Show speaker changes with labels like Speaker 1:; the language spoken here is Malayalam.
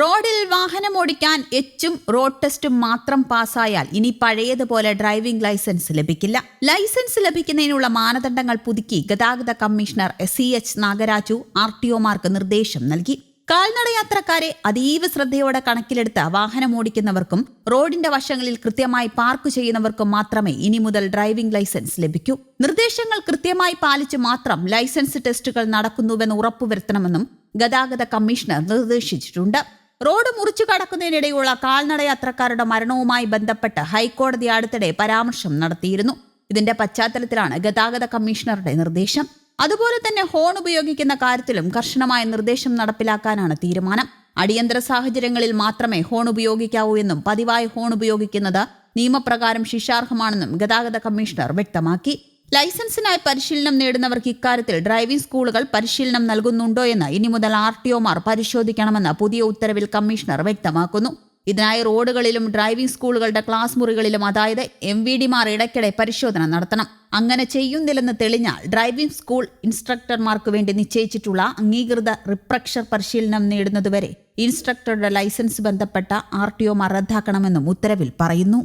Speaker 1: റോഡിൽ വാഹനം ഓടിക്കാൻ എച്ചും റോഡ് ടെസ്റ്റും മാത്രം പാസ്സായാൽ ഇനി പഴയതുപോലെ ഡ്രൈവിംഗ് ലൈസൻസ് ലഭിക്കില്ല. ലൈസൻസ് ലഭിക്കുന്നതിനുള്ള മാനദണ്ഡങ്ങൾ പുതുക്കി ഗതാഗത commissioner C H Nagaraju R T ഒമാർക്ക് നിർദ്ദേശം നൽകി. കാൽനട യാത്രക്കാരെ അതീവ ശ്രദ്ധയോടെ കണക്കിലെടുത്ത് വാഹനം ഓടിക്കുന്നവർക്കും റോഡിന്റെ വശങ്ങളിൽ കൃത്യമായി പാർക്ക് ചെയ്യുന്നവർക്കും മാത്രമേ ഇനി മുതൽ ഡ്രൈവിംഗ് ലൈസൻസ് ലഭിക്കൂ. നിർദ്ദേശങ്ങൾ കൃത്യമായി പാലിച്ച് മാത്രം ലൈസൻസ് ടെസ്റ്റുകൾ നടക്കുന്നുവെന്ന് ഉറപ്പുവരുത്തണമെന്നും ഗതാഗത കമ്മീഷണർ നിർദ്ദേശിച്ചിട്ടുണ്ട്. റോഡ് മുറിച്ചു കടക്കുന്നതിനിടെയുള്ള കാൽനട യാത്രക്കാരുടെ മരണവുമായി ബന്ധപ്പെട്ട് ഹൈക്കോടതി അടുത്തിടെ പരാമർശം നടത്തിയിരുന്നു. ഇതിന്റെ പശ്ചാത്തലത്തിലാണ് ഗതാഗത കമ്മീഷണറുടെ നിർദ്ദേശം. അതുപോലെ തന്നെ ഹോൺ ഉപയോഗിക്കുന്ന കാര്യത്തിലും കർശനമായ നിർദ്ദേശം നടപ്പിലാക്കാനാണ് തീരുമാനം. അടിയന്തര സാഹചര്യങ്ങളിൽ മാത്രമേ ഹോൺ ഉപയോഗിക്കാവൂ എന്നും പതിവായി ഹോൺ ഉപയോഗിക്കുന്നത് നിയമപ്രകാരം ശിക്ഷാർഹമാണെന്നും ഗതാഗത കമ്മീഷണർ വ്യക്തമാക്കി. ലൈസൻസിനായി പരിശീലനം നേടുന്നവർക്ക് ഇക്കാര്യത്തിൽ ഡ്രൈവിംഗ് സ്കൂളുകൾ പരിശീലനം നൽകുന്നുണ്ടോ എന്ന് ഇനി മുതൽ ആർ ടി ഒമാർ പരിശോധിക്കണമെന്ന് പുതിയ ഉത്തരവിൽ കമ്മീഷണർ വ്യക്തമാക്കുന്നു. ഇതിനായി റോഡുകളിലും ഡ്രൈവിംഗ് സ്കൂളുകളുടെ ക്ലാസ് മുറികളിലും അതായത് എം വി ഡിമാർ ഇടയ്ക്കിടെ പരിശോധന നടത്തണം. അങ്ങനെ ചെയ്യുന്നില്ലെന്ന് തെളിഞ്ഞാൽ ഡ്രൈവിംഗ് സ്കൂൾ ഇൻസ്ട്രക്ടർമാർക്ക് വേണ്ടി നിശ്ചയിച്ചിട്ടുള്ള അംഗീകൃത റിപ്രക്ഷർ പരിശീലനം നേടുന്നതുവരെ ഇൻസ്ട്രക്ടറുടെ ലൈസൻസ് ബന്ധപ്പെട്ട ആർ ടി ഒമാർ റദ്ദാക്കണമെന്നും ഉത്തരവിൽ പറയുന്നു.